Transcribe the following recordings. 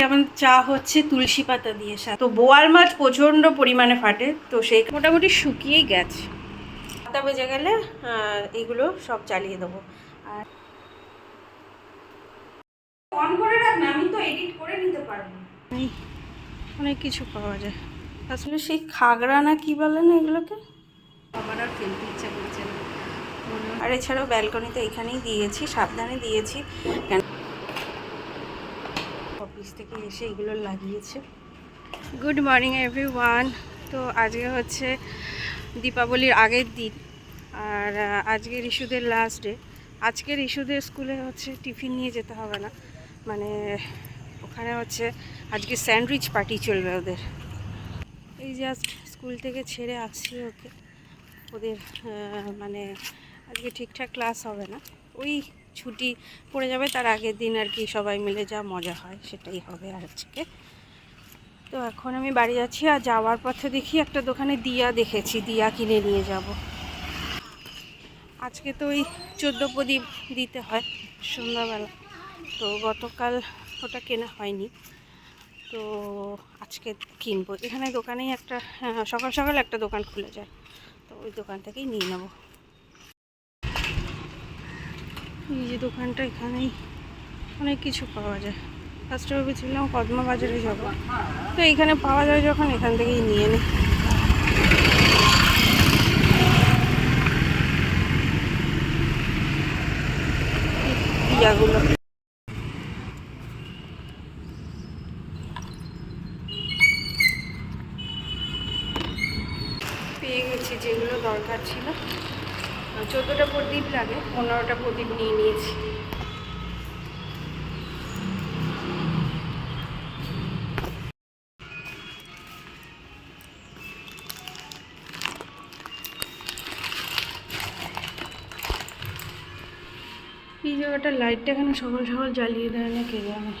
যেমন চা হচ্ছে তুলসী পাতা দিয়ে সাথে। তো বোয়াল মাছ প্রচণ্ড পরিমাণে ফাটে তো সেই মোটামুটি শুকিয়েই গেছে। পাতা বেজে গেলে এগুলো সব চালিয়ে দেবো। আর অন করে রাখ না আমি তো এডিট করে নিতে পারব। অনেক কিছু পাওয়া যায়। আসলে সেই খাগড়া না কি বলে না এগুলোকে? আমার আর ফেলতে ইচ্ছা করছে না। আর এছাড়াও ব্যালকনিতে এখানেই দিয়েছি সাবধানে দিয়েছি। কেন এসে এগুলো লাগিয়েছে। Good morning everyone. তো আজকে হচ্ছে দীপাবলির আগের দিন আর আজকের ইস্যুদের লাস্ট ডে আজকের ইস্যুদের স্কুলে হচ্ছে টিফিন নিয়ে যেতে হবে না। মানে ওখানে হচ্ছে আজকে স্যান্ডউইচ পার্টি চলবে ওদের। এই জাস্ট স্কুল থেকে ছেড়ে আসছি ওকে। ওদের মানে আজকে ঠিকঠাক ক্লাস হবে না। ওই ছুটি পড়ে যাবে তার আগের দিন আর কি সবাই মিলে যা মজা হয় সেটাই হবে আজকে। তো এখন আমি বাড়ি যাচ্ছি আর যাওয়ার পথে দেখি একটা দোকানে দিয়া দেখেছি দিয়া কিনে নিয়ে যাব। আজকে তো ওই চোদ্দ প্রদীপ দিতে হয় সন্ধ্যাবেলা তো গতকাল ওটা কেনা হয়নি। তো আজকে কিনবো। এখানে দোকানেই একটা হ্যাঁ, সকাল সকাল একটা দোকান খুলে যায় তো ওই দোকান থেকেই নিয়ে নেব। এই যে দোকানটা এখানেই অনেক কিছু পাওয়া যায়। ফার্স্টে ভেবেছিলাম কদমা বাজারে যাব। তো এখানে পাওয়া যায় যখন এখান থেকেই নিয়ে নিই পেয়ে গেছি যেগুলো দরকার ছিল। চোদ্দোটা প্রদীপ লাগে, পনেরোটা প্রদীপ নিয়ে নিয়েছি। এই জায়গাটা লাইটটা কেন সকাল সকাল জ্বালিয়ে দেয় না কে জানে?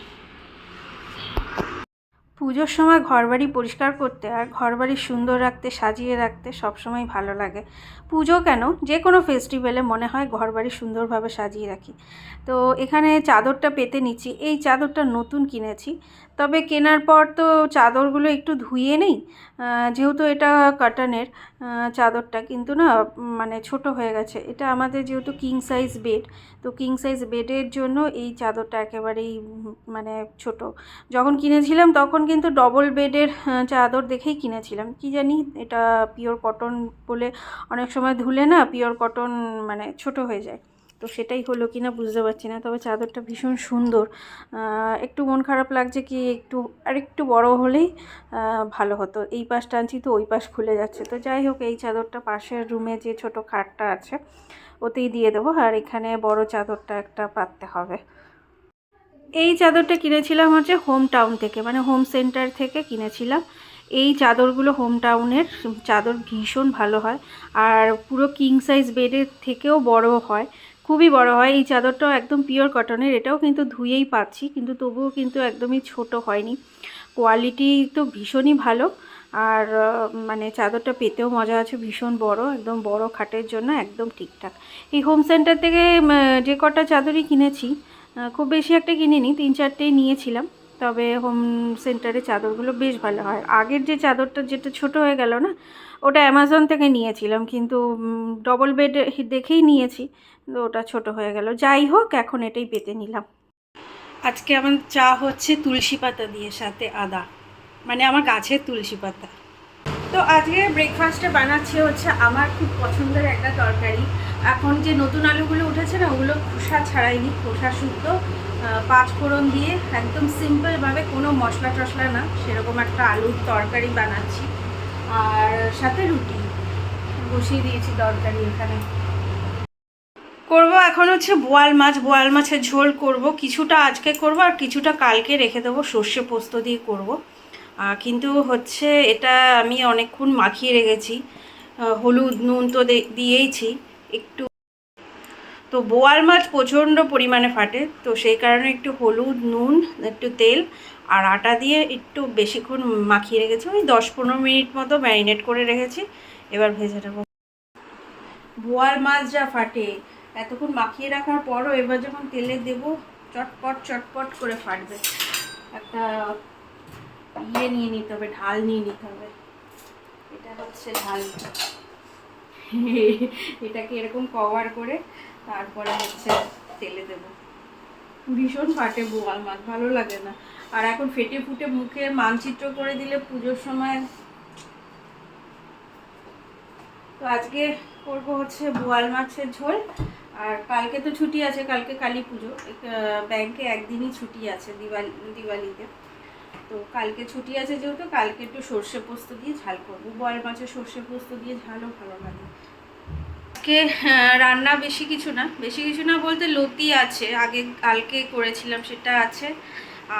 পুজোর সময় ঘরবাড়ি পরিষ্কার করতে আর ঘরবাড়ি সুন্দর রাখতে, সাজিয়ে রাখতে সবসময় ভালো লাগে। পুজো কেন? যে কোনো ফেস্টিভ্যালে মনে হয় ঘরবাড়ি সুন্দরভাবে সাজিয়ে রাখি। তো এখানে চাদরটা পেতে নিচ্ছি। এই চাদরটা নতুন কিনেছি। তবে কেনার পর তো চাদরগুলো একটু ধুয়ে নেই যেহেতু এটা কাটানের চাদরটা কিন্তু না মানে ছোট হয়ে গেছে। এটা আমাদের যেহেতু কিং সাইজ বেড তো কিং সাইজ বেডের জন্য এই চাদরটা একেবারেই মানে ছোট। যখন কিনেছিলাম তখন কিন্তু ডবল বেডের চাদর দেখেই কিনেছিলাম। কি জানি, এটা পিওর কটন বলে অনেক সময় ধুলে না পিওর কটন মানে ছোট হয়ে যায়। তো সেটাই হলো কি না বুঝতে পারছি না। তবে চাদরটা ভীষণ সুন্দর। একটু মন খারাপ লাগছে কি একটু আর একটু বড় হলেই ভালো হতো। এই পাশ টানছি তো ওই পাশ খুলে যাচ্ছে। তো যাই হোক, এই চাদরটা পাশের রুমে যে ছোট খাটটা আছে, ওতেই দিয়ে দেবো। আর এখানে বড় চাদরটা একটা পাততে হবে। এই চাদরটা কিনেছিলাম হচ্ছে হোম টাউন থেকে মানে হোম সেন্টার থেকে কিনেছিলাম। এই চাদরগুলো হোম টাউনের, চাদর ভীষণ ভালো হয়। আর পুরো কিং সাইজ বেডের থেকেও বড় হয়। খুবই বড় হয়। এই চাদরটাও একদম পিওর কটনের এটাও কিন্তু ধুয়েই পাচ্ছি, কিন্তু তবুও কিন্তু একদমই ছোট হয়নি। কোয়ালিটি তো ভীষণই ভালো। আর মানে চাদরটা পেতেও মজা আছে, ভীষণ বড়, একদম বড় খাটের জন্য একদম ঠিকঠাক। এই হোম সেন্টার থেকে যে কটা চাদরই কিনেছি খুব বেশি একটা কিনিনি, তিন চারটেই নিয়েছিলাম। তবে হোম সেন্টারে চাদরগুলো বেশ ভালো হয়। আগের যে চাদরটা যেটা ছোট হয়ে গেল না, ওটা অ্যামাজন থেকে নিয়েছিলাম, কিন্তু ডবল বেড দেখেই নিয়েছি। ওটা ছোট হয়ে গেল। যাই হোক এখন এটাই পেতে নিলাম। আজকে আমার চা হচ্ছে তুলসী পাতা দিয়ে সাথে আদা। মানে আমার গাছের তুলসী পাতা। তো আজকে ব্রেকফাস্টে বানাচ্ছি হচ্ছে আমার খুব পছন্দের একটা তরকারি। এখন যে নতুন আলুগুলো উঠেছে না ওগুলো খোসা ছাড়াইনি খোসা শুদ্ধ। আহ, পাঁচ ফোড়ন দিয়ে একদম সিম্পলভাবে কোনো মশলা টশলা না সেরকম একটা আলুর তরকারি বানাচ্ছি। আর সাথে রুটি বসিয়ে দিয়েছি তরকারি এখানে। করব। এখন হচ্ছে বোয়াল মাছ, বোয়াল মাছের ঝোল করব। কিছুটা আজকে করব আর কিছুটা কালকে রেখে দেবো। সর্ষে পোস্ত দিয়ে করব। কিন্তু হচ্ছে এটা আমি অনেকক্ষণ মাখিয়ে রেখেছি। হলুদ, নুন তো দিয়েইছি। একটু তো বোয়াল মাছ প্রচণ্ড পরিমাণে ফাটে। তো সেই কারণে একটু হলুদ, নুন, একটু তেল আর আটা দিয়ে একটু বেশিক্ষণ মাখিয়ে রেখেছি। ওই দশ পনেরো মিনিট মতো ম্যারিনেট করে রেখেছি। এবার ভেজে নেব। বোয়াল মাছ যা ফাটে এতক্ষণ মাখিয়ে রাখার পরও এবার যখন তেলে দেবো, চটপট চটপট করে ফাটবে। একটা ইয়ে নিয়ে নিতে হবে, ঢাল নিয়ে নিতে হবে। এটা হচ্ছে ঢাল। এটাকে এরকম কভার করে তারপরে হচ্ছে তেলে দেবো। ভীষণ ফাটে বোয়াল মাছ, ভালো লাগে না। আর এখন ফেটে ফুটে মুখে মানচিত্র করে দিলে পুজোর সময়। তো আজকে করব হচ্ছে বোয়াল মাছের ঝোল। আর কালকে তো ছুটি আছে, কালকে কালী পুজো। ব্যাংকে একদিনই ছুটি আছে দিওয়ালি, দিওয়ালিতে। তো কালকে ছুটি আছে যেহেতু, কালকে একটু সর্ষে পোস্ত দিয়ে ঝাল করব। বোয়াল মাছের সর্ষে পোস্ত দিয়ে ঝালও ভালো লাগে। আজকে রান্না বেশি কিছু না। বেশি কিছু না বলতে লতি আছে। আগে, কালকে করেছিলাম, সেটা আছে।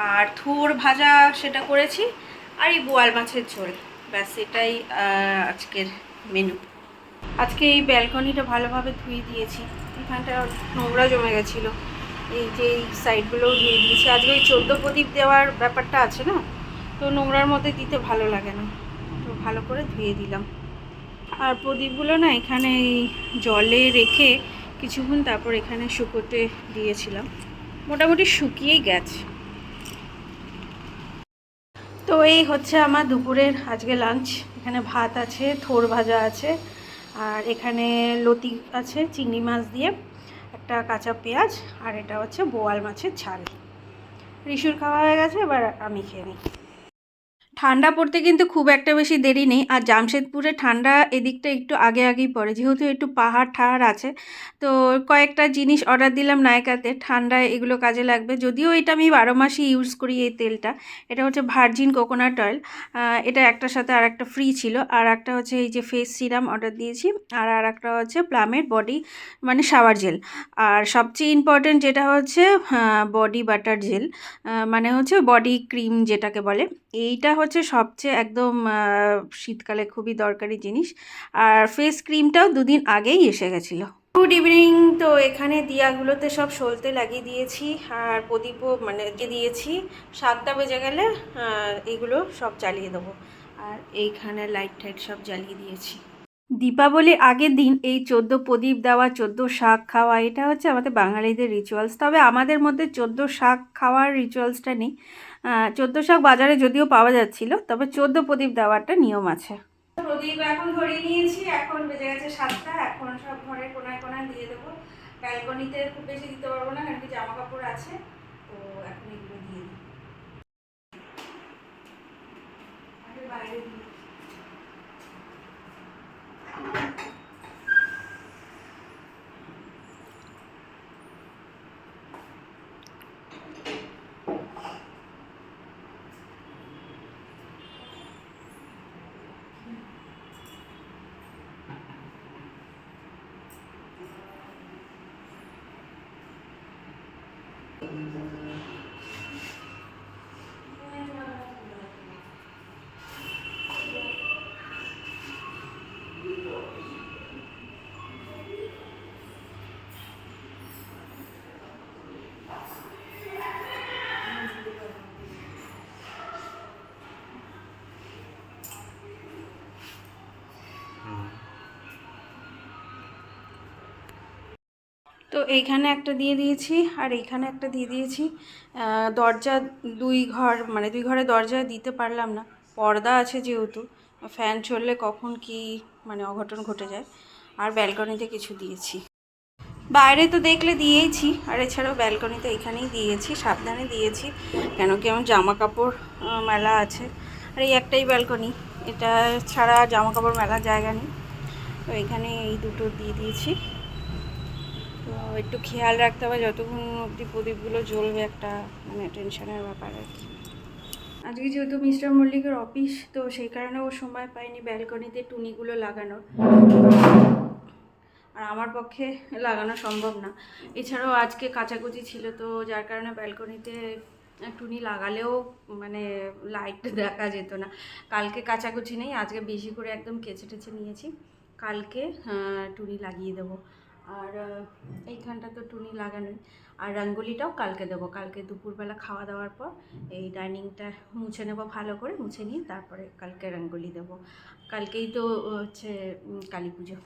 আর থোর ভাজা সেটা করেছি। আর এই বোয়াল মাছের ঝোল। ব্যাস, এটাই আজকের মেনু আজকে এই ব্যালকনিটা ভালোভাবে ধুয়ে দিয়েছি। এখানটা নোংরা জমে গেছিল। এই যে এই সাইডগুলোও ধুয়ে দিয়েছি। আজকে ওই চোদ্দ প্রদীপ দেওয়ার ব্যাপারটা আছে না? তো নোংরার মধ্যে দিতে ভালো লাগে না। তো ভালো করে ধুয়ে দিলাম। আর প্রদীপগুলো না এখানে জলে রেখে কিছুক্ষণ তারপর এখানে শুকোতে দিয়েছিলাম। মোটামুটি শুকিয়েই গেছে। তো এই হচ্ছে আমার দুপুরের আজকে লাঞ্চ এখানে ভাত আছে থোর ভাজা আছে। আর এখানে লতি আছে, চিংড়ি মাছ দিয়ে একটা কাঁচা পেঁয়াজ, আর এটা হচ্ছে বোয়াল মাছের ঝাল। রিসুর খাওয়া হয়ে গেছে, এবার আমি খেয়ে নিই। ঠান্ডা পড়তে কিন্তু খুব একটা বেশি দেরি নেই। আর জামশেদপুরে ঠান্ডা এদিকটা একটু আগে আগেই পড়ে। যেহেতু একটু পাহাড় ঠাহাড় আছে, তো কয়েকটা জিনিস অর্ডার দিলাম নায়কাতে। ঠান্ডায় এগুলো কাজে লাগবে। যদিও এটা আমি বারো মাসই ইউজ করি এই তেলটা। এটা হচ্ছে ভার্জিন কোকোনাট অয়েল এটা একটার সাথে আর একটা ফ্রি ছিল। আর একটা হচ্ছে এই যে ফেস সিরাম অর্ডার দিয়েছি। আর আর একটা হচ্ছে প্লামের বডি মানে শাওয়ার জেল আর সবচেয়ে ইম্পর্টেন্ট যেটা হচ্ছে বডি বাটার জেল মানে হচ্ছে বডি ক্রিম যেটাকে বলে। এইটা হচ্ছে সবচেয়ে একদম শীতকালে খুবই দরকারি জিনিস। আর ফেস ক্রিমটাও দুদিন আগেই এসে গেছিল। গুড ইভিনিং তো এখানে দিয়াগুলোতে সব সলতে লাগিয়ে দিয়েছি। আর প্রদীপও মানে দিয়ে দিয়েছি। সাতটা বেজে গেলে এগুলো সব জ্বালিয়ে দেবো। আর এইখানে লাইট টাইট সব জ্বালিয়ে দিয়েছি। দীপাবলির আগের দিন এই চোদ্দ প্রদীপ দেওয়া চোদ্দ শাক খাওয়া এটা হচ্ছে আমাদের বাঙালিদের রিচুয়ালস তবে আমাদের মধ্যে চোদ্দ শাক খাওয়ার রিচুয়ালসটা নেই। চোদ্দ শাক বাজারে যদিও পাওয়া যাচ্ছিল, তবে চোদ্দ প্রদীপ দেওয়ারটা নিয়ম আছে। প্রদীপ এখন ধরে নিয়েছি, এখন বেজে গেছে সাতটা, এখন সব ঘরের কোনায় কোনায় দিয়ে দেবো। ব্যালকনিতে খুব বেশি দিতে পারব না, কারণ কি জামা কাপড় আছে, তো এখন তো এইখানে একটা দিয়ে দিয়েছি আর এইখানে একটা দিয়ে দিয়েছি। দরজা দুই ঘর মানে দুই ঘরে দরজা দিতে পারলাম না। পর্দা আছে যেহেতু, ফ্যান চললে কখন কি মানে অঘটন ঘটে যায়। আর ব্যালকনিতে কিছু দিয়েছি। বাইরে তো দেখলে দিয়েইছি, আর এছাড়াও ব্যালকনিতে এখানেই দিয়েছি, সাবধানে দিয়েছি। কেন কি আমার জামা কাপড় মেলা আছে। আর এই একটাই ব্যালকনি, এটা ছাড়া জামা কাপড় মেলার জায়গা নেই। তো এখানে এই দুটো দিয়ে দিয়েছি। একটু খেয়াল রাখতে হবে যতক্ষণ অবধি প্রদীপগুলো জ্বলবে একটা মানে টেনশনের ব্যাপার আর কি। আজকে যেহেতু মিস্টার মল্লিকের অফিস, তো সেই কারণে ও সময় পায়নি ব্যালকনিতে টুনিগুলো লাগানোর। আর আমার পক্ষে লাগানো সম্ভব না। এছাড়াও আজকে কাচাকুচি ছিল, তো যার কারণে ব্যালকনিতে টুনি লাগালেও মানে লাইট দেখা যেত না। কালকে কাচাকুচি নেই, আজকে বেশি করে একদম কেচে টেচে নিয়েছি। কালকে টুনি লাগিয়ে দেবো। আর এইখানটা তো টুনি লাগানোই। আর রঙ্গোলিটাও কালকে দেবো। কালকে দুপুরবেলা খাওয়া দাওয়ার পর এই ডাইনিংটা মুছে নেব ভালো করে, মুছে নিয়ে তারপরে কালকে রঙ্গোলি দেবো। কালকেই তো হচ্ছে কালী পুজো।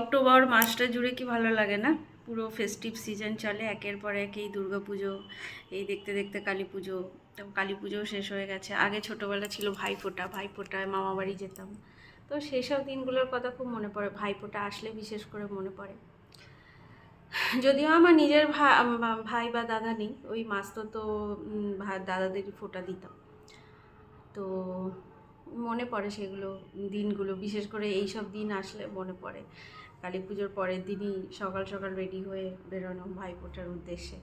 অক্টোবর মাসটা জুড়ে কি ভালো লাগে না? পুরো ফেস্টিভ সিজন চলে, একের পর এক এই দুর্গা পুজো, এই দেখতে দেখতে কালী পুজো। কালী পুজোও শেষ হয়ে গেছে। আগে ছোটোবেলা ছিল ভাইফোঁটা, ভাইফোঁটায় মামাবাড়ি যেতাম। তো সেই সব দিনগুলোর কথা খুব মনে পড়ে। ভাইফোঁটা আসলে বিশেষ করে মনে পড়ে। যদিও আমার নিজের ভাই বা দাদা নেই, ওই মাস তো দাদাদেরই ফোঁটা দিতাম তো মনে পড়ে সেগুলো দিনগুলো, বিশেষ করে এই সব দিন আসলে মনে পড়ে। কালী পুজোর পরের দিনই সকাল সকাল রেডি হয়ে বেরোনো ভাইফোঁটার উদ্দেশ্যে।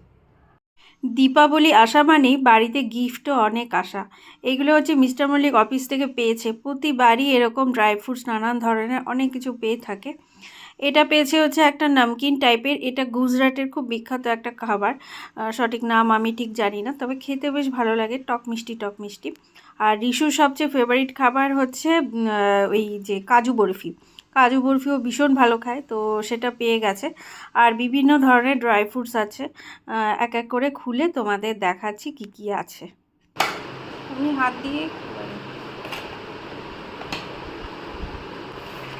দীপাবলি আসা মানেই বাড়িতে গিফটও অনেক আসা। এগুলো হচ্ছে মিস্টার মল্লিক অফিস থেকে পেয়েছে। প্রতিবারই এরকম ড্রাই ফ্রুটস, নানান ধরনের অনেক কিছু পেয়ে থাকে। এটা পেয়েছে হচ্ছে একটা নামকিন টাইপের, এটা গুজরাটের খুব বিখ্যাত একটা খাবার। সঠিক নাম আমি ঠিক জানি না, তবে খেতে বেশ ভালো লাগে, টক মিষ্টি টক মিষ্টি। আর রিশুর সবচেয়ে ফেভারিট খাবার হচ্ছে ওই যে কাজু বরফি। কাজু বরফিও ভীষণ ভালো খায়, তো সেটা পেয়ে গেছে। আর বিভিন্ন ধরনের ড্রাই ফ্রুটস আছে এক এক করে খুলে তোমাদের দেখাচ্ছি কি কি আছে। আমি হাত দিয়ে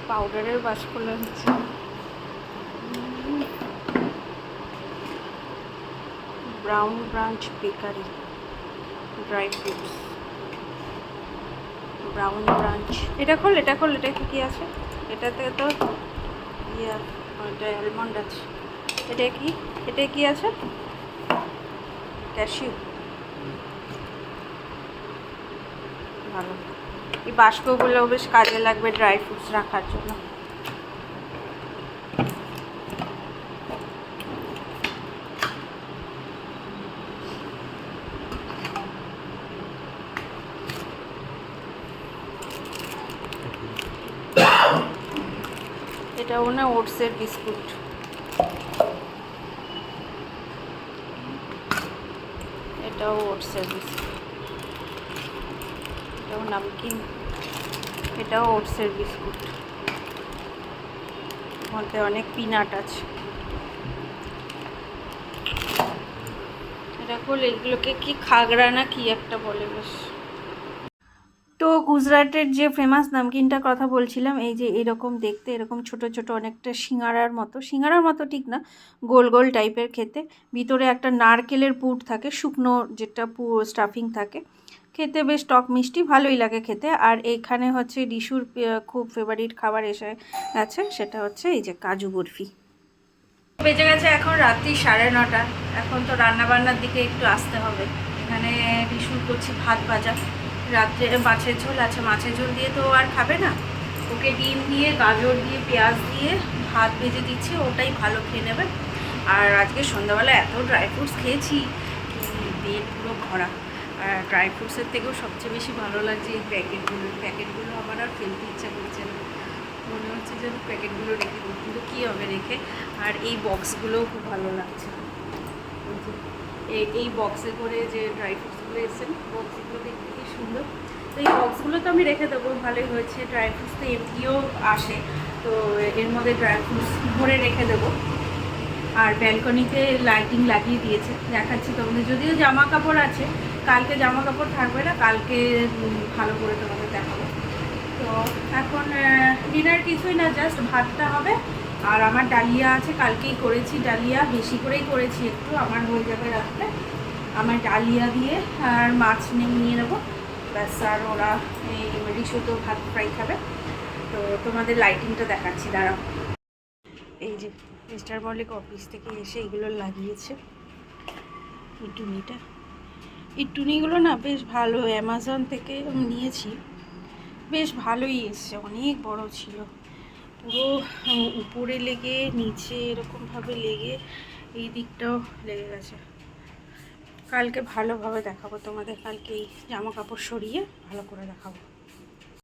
পাউডারের বাস খোলা হচ্ছে brown branch bakery dry fruits brown branch এটা খোল এটা খোল, এটা কী, কি আছে? এটাতে তো ইয়া ওটা অ্যালমন্ড আছে। এটা কি এটা কি আছে? ক্যাশিউ ভালো। এই বাষ্পগুলো বেশ কাজে লাগবে ড্রাই ফ্রুটস রাখার জন্য। এটাও না ওটসের বিস্কুট। এটাও ওটসের বিস্কুট। এটাও নামকিন। এটাও ওটসের বিস্কুট। মধ্যে অনেক পিনাট আছে। এটা এগুলোকে কি খাগড়া না কি একটা বলে বেশ। গুজরাটের যে ফেমাস নামকিনটার কথা বলছিলাম, এই যে এরকম দেখতে, এরকম ছোট ছোট অনেকটা সিঙ্গারার মতো সিঙ্গারার মতো ঠিক না, গোল গোল টাইপের খেতে, ভিতরে একটা নারকেলের পুর থাকে, শুকনো যেটা পুরো স্টাফিং থাকে, খেতে বেশ টক মিষ্টি, ভালোই লাগে খেতে, আর এইখানে হচ্ছে ডিশুর খুব ফেভারিট খাবার এসে গেছে, সেটা হচ্ছে এই যে কাজু বরফি। বেজে গেছে এখন রাত্রি সাড়ে নটা, এখন তো রান্নাবান্নার দিকে একটু আসতে হবে, এখানে ডিশুর করছি ভাত ভাজা। রাত্রে মাছের ঝোল আছে, মাছের ঝোল দিয়ে তো আর খাবে না। ওকে ডিম দিয়ে, গাজর দিয়ে, পেঁয়াজ দিয়ে ভাত ভেজে দিচ্ছি, ওটাই ভালো খেয়ে নেবে। আর আজকে সন্ধ্যাবেলা এত ড্রাই ফ্রুটস খেয়েছি পেট পুরো ভরা। আর ড্রাই ফ্রুটসের থেকেও সবচেয়ে বেশি ভালো লাগছে এই প্যাকেটগুলো। প্যাকেটগুলো আমার আর ফেলতে ইচ্ছা করছে না। মনে হচ্ছে যেন প্যাকেটগুলো রেখে দিই, কিন্তু কী হবে রেখে? আর এই বক্সগুলোও খুব ভালো লাগছে। এই বক্সে করে যে ড্রাই ফ্রুটসগুলো এসেছে বক্সগুলো দেখতে সুন্দর। তো এই বক্সগুলো তো আমি রেখে দেবো, ভালোই হয়েছে। ড্রাই ফ্রুটস তো এমনিও আসে। তো এর মধ্যে ড্রাই ফ্রুটস ভরে রেখে দেবো। আর ব্যালকনিতে লাইটিং লাগিয়ে দিয়েছে। দেখাচ্ছি তোমাদের। যদিও জামা কাপড় আছে, কালকে জামা কাপড় থাকবে না, কালকে ভালো করে তোমাদের দেখাবো। তো এখন ডিনার কিছুই না জাস্ট ভাতটা হবে। আর আমার ডালিয়া আছে, কালকেই করেছি ডালিয়া। বেশি করেই করেছি একটু, আমার হয়ে যাবে রাত্রে। আমার ডালিয়া দিয়ে আর মাছ নিয়ে নিয়ে নেব। ব্যাস আর ওরা এই রিসো তো ভাত ফ্রাই খাবে। তো তোমাদের লাইটিংটা দেখাচ্ছি, দাঁড়াও। এই যে মিস্টার মল্লিক অফিস থেকে এসে এগুলো লাগিয়েছে। এই টুনিটা এই টুনিগুলো না বেশ ভালো অ্যামাজন থেকে নিয়েছি। বেশ ভালোই এসছে, অনেক বড় ছিল। পুরো উপরে লেগে, নিচে এরকমভাবে লেগে, এই দিকটাও লেগে গেছে। কালকে ভালোভাবে দেখাবো তোমাদের কালকে এই জামা কাপড় সরিয়ে ভালো করে দেখাবো।